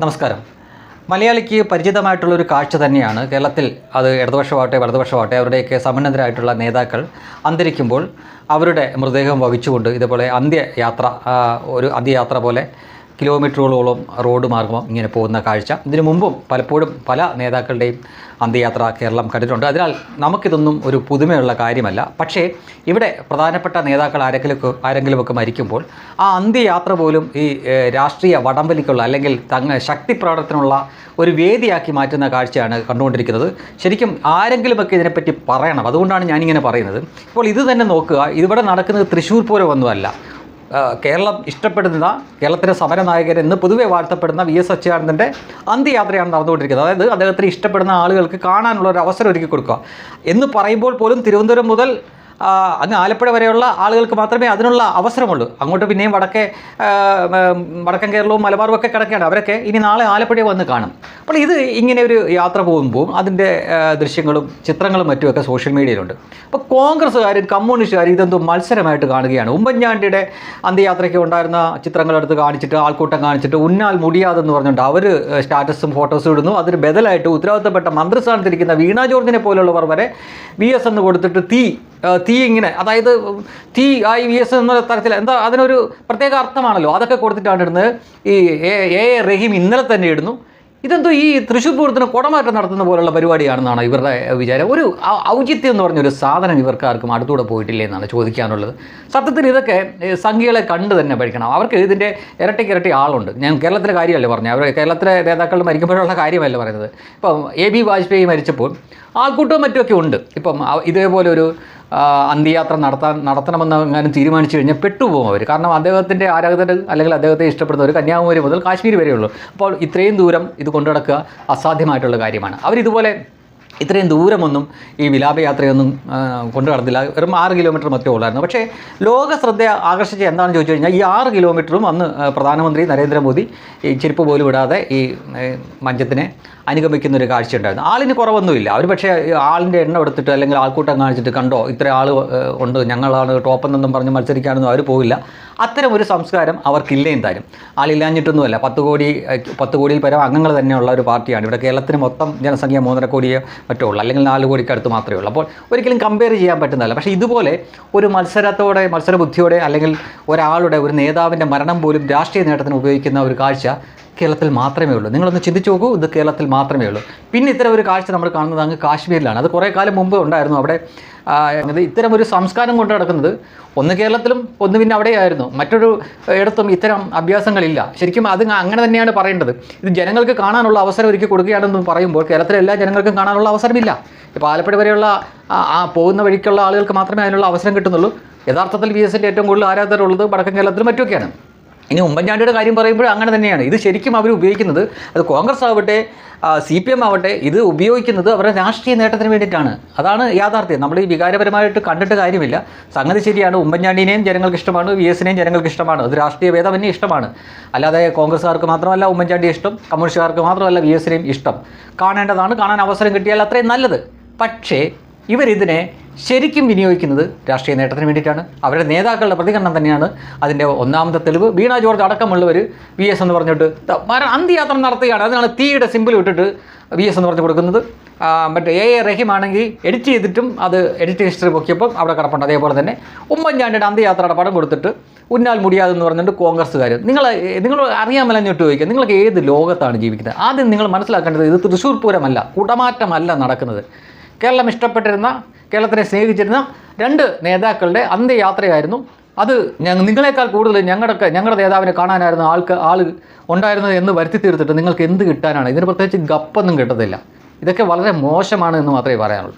നമസ്കാരം. മലയാളിക്ക് പരിചിതമായിട്ടുള്ളൊരു കാഴ്ച തന്നെയാണ് കേരളത്തിൽ അത് ഇടതുപക്ഷമാവട്ടെ വലതുപക്ഷമാവട്ടെ അവരുടെയൊക്കെ സമന്നതരായിട്ടുള്ള നേതാക്കൾ അന്തരിക്കുമ്പോൾ അവരുടെ മൃതദേഹം വഹിച്ചുകൊണ്ട് ഇതുപോലെ അന്ത്യയാത്ര ഒരു അന്ത്യയാത്ര പോലെ കിലോമീറ്ററുകളോളം റോഡ് മാർഗം ഇങ്ങനെ പോകുന്ന കാഴ്ച. ഇതിനു മുമ്പും പലപ്പോഴും പല നേതാക്കളുടെയും അന്ത്യയാത്ര കേരളം കണ്ടിട്ടുണ്ട്. അതിനാൽ നമുക്കിതൊന്നും ഒരു പുതുമയുള്ള കാര്യമല്ല. പക്ഷേ ഇവിടെ പ്രധാനപ്പെട്ട നേതാക്കൾ ആരെങ്കിലും ആരെങ്കിലുമൊക്കെ മരിക്കുമ്പോൾ ആ അന്ത്യയാത്ര പോലും ഈ രാഷ്ട്രീയ വടംവലിക്കുള്ള അല്ലെങ്കിൽ തങ്ങ ശക്തി പ്രകടനത്തിനുള്ള ഒരു വേദിയാക്കി മാറ്റുന്ന കാഴ്ചയാണ് കണ്ടുകൊണ്ടിരിക്കുന്നത്. ശരിക്കും ആരെങ്കിലുമൊക്കെ ഇതിനെപ്പറ്റി പറയണം. അതുകൊണ്ടാണ് ഞാനിങ്ങനെ പറയുന്നത്. ഇപ്പോൾ ഇത് തന്നെ നോക്കുക. ഇവിടെ നടക്കുന്നത് തൃശ്ശൂർ പൂരമൊന്നുമല്ല ആ, കേരളം ഇഷ്ടപ്പെടുന്ന കേരളത്തിലെ സമരനായകൻ എന്ന് പൊതുവെ വാഴ്ത്തപ്പെടുന്ന വി എസ് അച്യുതാനന്ദന്റെ അന്ത്യയാത്രയാണ് നടന്നുകൊണ്ടിരിക്കുന്നത്. അതായത് അദ്ദേഹത്തിന് ഇഷ്ടപ്പെടുന്ന ആളുകൾക്ക് കാണാനുള്ള ഒരു അവസരം ഒരുക്കി കൊടുക്കുക. എന്ന് പറയുമ്പോൾ പോലും തിരുവനന്തപുരം മുതൽ അങ്ങ് ആലപ്പുഴ വരെയുള്ള ആളുകൾക്ക് മാത്രമേ അതിനുള്ള അവസരമുള്ളൂ. അങ്ങോട്ട് പിന്നെയും വടക്കേ വടക്കൻ കേരളവും മലബാറും ഒക്കെ കിടക്കുകയാണ്. അവരൊക്കെ ഇനി നാളെ ആലപ്പുഴ വന്ന് കാണും. അപ്പോൾ ഇത് ഇങ്ങനെ ഒരു യാത്ര പോകുമ്പോൾ അതിന്റെ ദൃശ്യങ്ങളും ചിത്രങ്ങളും മറ്റുമൊക്കെ സോഷ്യൽ മീഡിയയിലുണ്ട്. അപ്പോൾ കോൺഗ്രസ്സുകാരും കമ്മ്യൂണിസ്റ്റുകാരും ഇതെന്തോ മത്സരമായിട്ട് കാണുകയാണ്. ഉമ്മൻചാണ്ടിയുടെ അന്ത്യയാത്രയ്ക്ക് ഉണ്ടായിരുന്ന ചിത്രങ്ങളെടുത്ത് കാണിച്ചിട്ട് ആൾക്കൂട്ടം കാണിച്ചിട്ട് ഉന്നാൽ മുടിയാതെന്ന് പറഞ്ഞുകൊണ്ട് അവർ സ്റ്റാറ്റസും ഫോട്ടോസും ഇടുന്നു. അതിന് ബദലായിട്ട് ഉത്തരവാദിത്തപ്പെട്ട മന്ത്രിസ്ഥാനത്തിരിക്കുന്ന വീണ ജോർജിനെ പോലുള്ളവർ വരെ വി എസ് എന്ന് കൊടുത്തിട്ട് തീ തീ ഇങ്ങനെ അതായത് തീ ഐ വി എസ് എന്ന തരത്തിൽ എന്താ അതിനൊരു പ്രത്യേക അർത്ഥമാണല്ലോ. അതൊക്കെ കൊടുത്തിട്ടാണ് ഇടുന്നത്. ഈ എ എ റഹീം ഇന്നലെ തന്നെ ഇടുന്നു. ഇതെന്തോ ഈ തൃശ്ശൂർ പൂരത്തിന് കുടമാറ്റം നടത്തുന്ന പോലുള്ള പരിപാടിയാണെന്നാണ് ഇവരുടെ വിചാരം. ഒരു ഔചിത്യം എന്ന് പറഞ്ഞൊരു സാധനം ഇവർക്കാർക്കും അടുത്തൂടെ പോയിട്ടില്ലേ എന്നാണ് ചോദിക്കാനുള്ളത്. സത്യത്തിൽ ഇതൊക്കെ സംഖ്യകളെ കണ്ട് തന്നെ പഠിക്കണം. അവർക്ക് ഇതിന്റെ ഇരട്ടിക്ക് ഇരട്ടി ആളുണ്ട്. ഞാൻ കേരളത്തിലെ കാര്യമല്ലേ പറഞ്ഞത്. അവർ കേരളത്തിലെ നേതാക്കൾ മരിക്കുമ്പോഴുള്ള കാര്യമല്ല പറയുന്നത്. ഇപ്പം എ ബി വാജ്പേയി മരിച്ചപ്പോൾ ആൾക്കൂട്ടവും മറ്റുമൊക്കെ ഉണ്ട്. ഇപ്പം ഇതേപോലെ ഒരു അന്ത്യയാത്ര നടത്താൻ നടത്തണമെന്ന് എങ്ങാനും തീരുമാനിച്ചു കഴിഞ്ഞാൽ പെട്ടുപോകും അവർ കാരണം അദ്ദേഹത്തിന്റെ ആരാധകർ അല്ലെങ്കിൽ അദ്ദേഹത്തെ ഇഷ്ടപ്പെടുന്നവർ കന്യാകുമാരി മുതൽ കാശ്മീർ വരെയുള്ളൂ. അപ്പോൾ ഇത്രയും ദൂരം ഇത് കൊണ്ടു നടക്കുക അസാധ്യമായിട്ടുള്ള കാര്യമാണ്. അവരിതുപോലെ ഇത്രയും ദൂരമൊന്നും ഈ വിലാപയാത്രയൊന്നും കൊണ്ടു നടന്നില്ല. വെറും ആറ് കിലോമീറ്റർ മാത്രമേ ഉള്ളായിരുന്നു. പക്ഷേ ലോക ശ്രദ്ധ ആകർഷിച്ച എന്താണെന്ന് ചോദിച്ചു കഴിഞ്ഞാൽ ഈ ആറ് കിലോമീറ്ററും അന്ന് പ്രധാനമന്ത്രി നരേന്ദ്രമോദി ഈ ചെരുപ്പ് പോലും ഇടാതെ ഈ മഞ്ചത്തിനെ അനുഗമിക്കുന്ന ഒരു കാഴ്ച ഉണ്ടായിരുന്നു. ആളിന് കുറവൊന്നുമില്ല. അവർ പക്ഷേ ആളിന്റെ എണ്ണം എടുത്തിട്ട് അല്ലെങ്കിൽ ആൾക്കൂട്ടം കാണിച്ചിട്ട് കണ്ടോ ഇത്ര ആൾ ഉണ്ട് ഞങ്ങളാണ് ടോപ്പെന്നൊന്നും പറഞ്ഞ് മത്സരിക്കാനൊന്നും അവർ പോവില്ല. അത്തരം ഒരു സംസ്കാരം അവർക്കില്ല എന്തായാലും? ആളില്ലാഞ്ഞിട്ടൊന്നുമല്ല. പത്ത് കോടി പത്ത് കോടിയിൽ പരം അംഗങ്ങൾ തന്നെയുള്ള ഒരു പാർട്ടിയാണ്. ഇവിടെ കേരളത്തിന് മൊത്തം ജനസംഖ്യ മൂന്നര കോടിയോ മറ്റോ ഉള്ളൂ അല്ലെങ്കിൽ നാല് കോടിക്ക് അടുത്ത് മാത്രമേ ഉള്ളൂ. അപ്പോൾ ഒരിക്കലും കമ്പയർ ചെയ്യാൻ പറ്റുന്നതല്ല. പക്ഷേ ഇതുപോലെ ഒരു മത്സരത്തോടെ മത്സരബുദ്ധിയോടെ അല്ലെങ്കിൽ ഒരാളുടെ ഒരു നേതാവിന്റെ മരണം പോലും രാഷ്ട്രീയ നേട്ടത്തിന് ഉപയോഗിക്കുന്ന ഒരു കാഴ്ച കേരളത്തിൽ മാത്രമേ ഉള്ളൂ. നിങ്ങളൊന്ന് ചിന്തിച്ചു നോക്കൂ ഇത് കേരളത്തിൽ മാത്രമേ ഉള്ളൂ. പിന്നെ ഇത്തരം ഒരു കാഴ്ച നമ്മൾ കാണുന്നത് അങ്ങ് കാശ്മീരിലാണ്. അത് കുറേ കാലം മുമ്പ് ഉണ്ടായിരുന്നു. അവിടെ ഇത്തരം ഒരു സംസ്കാരം കൊണ്ട് നടക്കുന്നത് ഒന്ന് കേരളത്തിലും ഒന്ന് പിന്നെ അവിടെയായിരുന്നു. മറ്റൊരു ഇടത്തും ഇത്തരം അഭ്യാസങ്ങളില്ല. ശരിക്കും അത് അങ്ങനെ തന്നെയാണ് പറയേണ്ടത്. ഇത് ജനങ്ങൾക്ക് കാണാനുള്ള അവസരം ഒരുക്കി കൊടുക്കുകയാണെന്ന് പറയുമ്പോൾ കേരളത്തിലെ എല്ലാ ജനങ്ങൾക്കും കാണാനുള്ള അവസരമില്ല. ഇപ്പോൾ ആലപ്പുഴ വരെയുള്ള ആ- പോകുന്ന വഴിക്കുള്ള ആളുകൾക്ക് മാത്രമേ അതിനുള്ള അവസരം കിട്ടുന്നുള്ളൂ. യഥാർത്ഥത്തിൽ വി എസിന്റെ ഏറ്റവും കൂടുതൽ ആരാധകരുള്ളത് വടക്കൻ കേരളത്തിലും മറ്റുമൊക്കെയാണ്. ഇനി ഉമ്മൻചാണ്ടിയുടെ കാര്യം പറയുമ്പോൾ അങ്ങനെ തന്നെയാണ്. ഇത് ശരിക്കും അവർ ഉപയോഗിക്കുന്നത് അത് കോൺഗ്രസ് ആവട്ടെ സി പി എം ആവട്ടെ ഇത് ഉപയോഗിക്കുന്നത് അവരുടെ രാഷ്ട്രീയ നേട്ടത്തിന് വേണ്ടിയിട്ടാണ്. അതാണ് യാഥാർത്ഥ്യം. നമ്മൾ ഈ വികാരപരമായിട്ട് കണ്ടിട്ട് കാര്യമില്ല. സംഗതി ശരിയാണ്. ഉമ്മൻചാണ്ടിനെയും ജനങ്ങൾക്ക് ഇഷ്ടമാണ്. വി എസിനെയും ജനങ്ങൾക്ക് ഇഷ്ടമാണ്. അത് രാഷ്ട്രീയ ഭേദമന്യേ ഇഷ്ടമാണ്. അല്ലാതെ കോൺഗ്രസ്സുകാർക്ക് മാത്രമല്ല ഉമ്മൻചാണ്ടി ഇഷ്ടം. കമ്മ്യൂണിസ്റ്റുകാർക്ക് മാത്രമല്ല വി എസിനെയും ഇഷ്ടം. കാണേണ്ടതാണ്. കാണാൻ അവസരം കിട്ടിയാൽ അത്രയും നല്ലത്. പക്ഷേ ഇവരിതിനെ ശരിക്കും വിനിയോഗിക്കുന്നത് രാഷ്ട്രീയ നേട്ടത്തിന് വേണ്ടിയിട്ടാണ്. അവരുടെ നേതാക്കളുടെ പ്രതികരണം തന്നെയാണ് അതിന്റെ ഒന്നാമത്തെ തെളിവ്. വീണ ജോർജ് അടക്കമുള്ളവർ വി എസ് എന്ന് പറഞ്ഞിട്ട് മര അന്ത്യയാത്ര നടത്തുകയാണ്. അതിനാണ് തീയുടെ സിമ്പിൾ വിട്ടിട്ട് വി എസ് എന്ന് പറഞ്ഞു കൊടുക്കുന്നത്. മറ്റേ എ എ റഹീമാണെങ്കിൽ എഡിറ്റ് ചെയ്തിട്ടും അത് എഡിറ്റ് ഹിസ്റ്ററി പൊക്കിയപ്പോൾ അവിടെ കിടപ്പുണ്ട്. അതേപോലെ തന്നെ ഉമ്മൻചാണ്ടിയുടെ അന്ത്യയാത്രയുടെ പടം കൊടുത്തിട്ട് ഉന്നാൽ മുടിയാതെന്ന് പറഞ്ഞിട്ട് കോൺഗ്രസ്സുകാർ നിങ്ങൾ നിങ്ങൾ അറിയാമല്ലെന്നിട്ട് ചോദിക്കുക. നിങ്ങൾക്ക് ഏത് ലോകത്താണ് ജീവിക്കുന്നത്? ആദ്യം നിങ്ങൾ മനസ്സിലാക്കേണ്ടത് ഇത് തൃശ്ശൂർ പൂരമല്ല കുടമാറ്റമല്ല നടക്കുന്നത്. കേരളം ഇഷ്ടപ്പെട്ടിരുന്ന കേരളത്തിനെ സ്നേഹിച്ചിരുന്ന രണ്ട് നേതാക്കളുടെ അന്ത്യയാത്രയായിരുന്നു അത്. ഞങ്ങൾ നിങ്ങളെക്കാൾ കൂടുതൽ ഞങ്ങളുടെ ഞങ്ങളുടെ നേതാവിനെ കാണാനായിരുന്നു ആൾക്ക് ആൾ ഉണ്ടായിരുന്നത് എന്ന് വരുത്തി തീർത്തിട്ട് നിങ്ങൾക്ക് എന്ത് കിട്ടാനാണ്? ഇതിന് പ്രത്യേകിച്ച് ഗപ്പൊന്നും കിട്ടത്തില്ല. ഇതൊക്കെ വളരെ മോശമാണ് എന്ന് മാത്രമേ പറയാനുള്ളൂ.